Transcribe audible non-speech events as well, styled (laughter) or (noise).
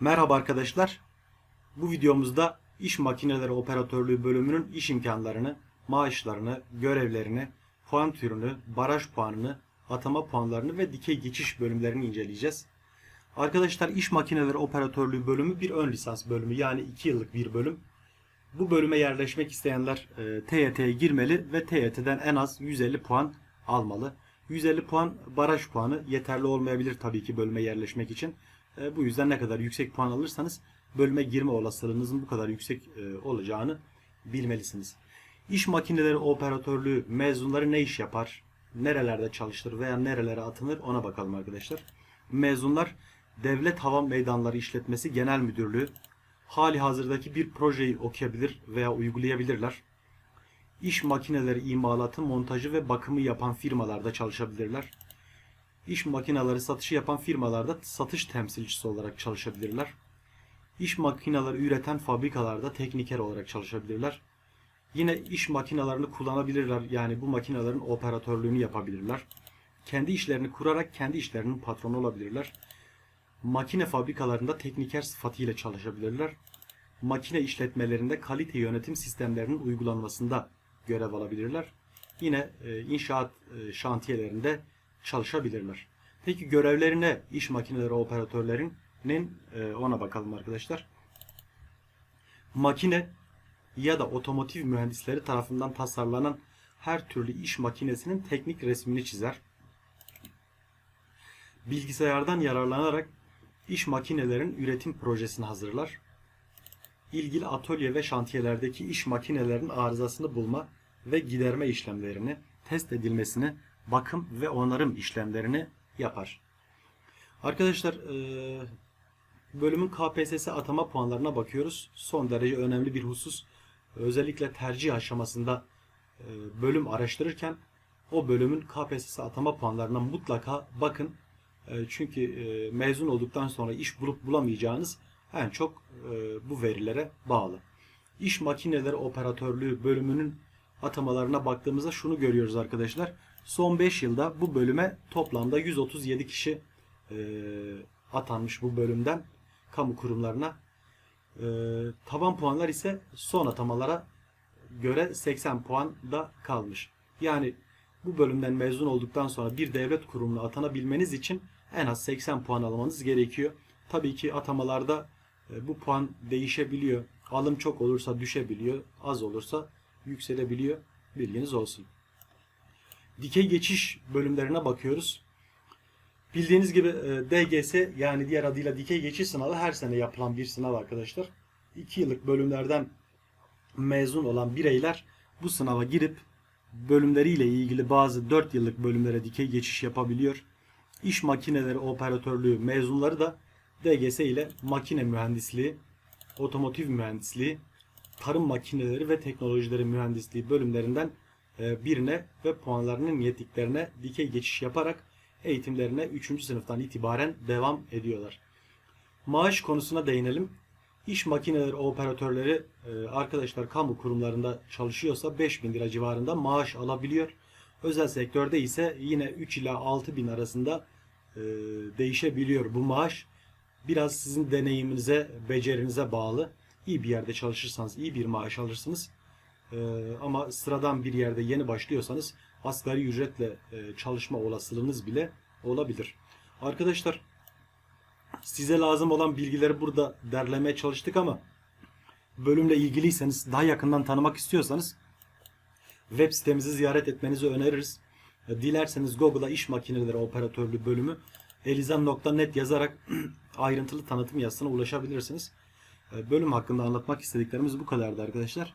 Merhaba arkadaşlar. Bu videomuzda iş makineleri operatörlüğü bölümünün iş imkanlarını, maaşlarını, görevlerini, puan türünü, baraj puanını, atama puanlarını ve dikey geçiş bölümlerini inceleyeceğiz. Arkadaşlar iş makineleri operatörlüğü bölümü bir ön lisans bölümü yani 2 yıllık bir bölüm. Bu bölüme yerleşmek isteyenler e, TYT'ye girmeli ve TYT'den en az 150 puan almalı. 150 puan baraj puanı yeterli olmayabilir tabii ki bölüme yerleşmek için. E, bu yüzden ne kadar yüksek puan alırsanız bölüme girme olasılığınızın bu kadar yüksek e, olacağını bilmelisiniz. İş makineleri operatörlüğü mezunları ne iş yapar? Nerelerde çalıştır veya nerelere atınır ona bakalım arkadaşlar. Mezunlar Devlet Hava Meydanları İşletmesi Genel Müdürlüğü hali hazırdaki bir projeyi okuyabilir veya uygulayabilirler. İş makineleri imalatı, montajı ve bakımı yapan firmalarda çalışabilirler. İş makineleri satışı yapan firmalarda satış temsilcisi olarak çalışabilirler. İş makineleri üreten fabrikalarda tekniker olarak çalışabilirler. Yine iş makinelerini kullanabilirler. Yani bu makinelerin operatörlüğünü yapabilirler. Kendi işlerini kurarak kendi işlerinin patronu olabilirler. Makine fabrikalarında tekniker sıfatıyla çalışabilirler. Makine işletmelerinde kalite yönetim sistemlerinin uygulanmasında görev alabilirler. Yine e, inşaat e, şantiyelerinde çalışabilirler. Peki görevlerine iş makineleri operatörlerinin e, ona bakalım arkadaşlar. Makine ya da otomotiv mühendisleri tarafından tasarlanan her türlü iş makinesinin teknik resmini çizer. Bilgisayardan yararlanarak iş makinelerin üretim projesini hazırlar. İlgili atölye ve şantiyelerdeki iş makinelerin arızasını bulma ve giderme işlemlerini, test edilmesini, bakım ve onarım işlemlerini yapar. Arkadaşlar eee, bölümün KPSS atama puanlarına bakıyoruz. Son derece önemli bir husus. Özellikle tercih aşamasında eee, bölüm araştırırken o bölümün KPSS atama puanlarına mutlaka bakın. E, Çünkü e, mezun olduktan sonra iş bulup bulamayacağınız en çok e, bu verilere bağlı. İş makineleri operatörlüğü bölümünün atamalarına baktığımızda şunu görüyoruz arkadaşlar. Son 5 yılda bu bölüme toplamda 137 kişi e, atanmış bu bölümden kamu kurumlarına. E, taban puanlar ise son atamalara göre 80 puan da kalmış. Yani bu bölümden mezun olduktan sonra bir devlet kurumuna atanabilmeniz için en az 80 puan almanız gerekiyor. Tabii ki atamalarda e, bu puan değişebiliyor. Alım çok olursa düşebiliyor, az olursa yükselebiliyor. Bilginiz olsun. Dikey geçiş bölümlerine bakıyoruz. Bildiğiniz gibi e, DGS yani diğer adıyla dikey geçiş sınavı her sene yapılan bir sınav arkadaşlar. 2 yıllık bölümlerden mezun olan bireyler bu sınava girip bölümleriyle ilgili bazı 4 yıllık bölümlere dikey geçiş yapabiliyor. İş makineleri operatörlüğü mezunları da DGS ile makine mühendisliği, otomotiv mühendisliği, tarım makineleri ve teknolojileri mühendisliği bölümlerinden birine ve puanlarının yettiklerine dikey geçiş yaparak eğitimlerine 3. sınıftan itibaren devam ediyorlar. Maaş konusuna değinelim. İş makineleri operatörleri e, arkadaşlar kamu kurumlarında çalışıyorsa 5000 lira civarında maaş alabiliyor. Özel sektörde ise yine 3 ila 6 bin arasında e, değişebiliyor bu maaş. Biraz sizin deneyiminize, becerinize bağlı. İyi bir yerde çalışırsanız iyi bir maaş alırsınız. E, ama sıradan bir yerde yeni başlıyorsanız asgari ücretle e, çalışma olasılığınız bile olabilir. Arkadaşlar size lazım olan bilgileri burada derlemeye çalıştık ama bölümle ilgiliyseniz daha yakından tanımak istiyorsanız web sitemizi ziyaret etmenizi öneririz. Dilerseniz Google'a iş makineleri operatörlüğü bölümü elizan.net yazarak (clears throat) ayrıntılı tanıtım yazısına ulaşabilirsiniz. Bölüm hakkında anlatmak istediklerimiz bu kadardı arkadaşlar.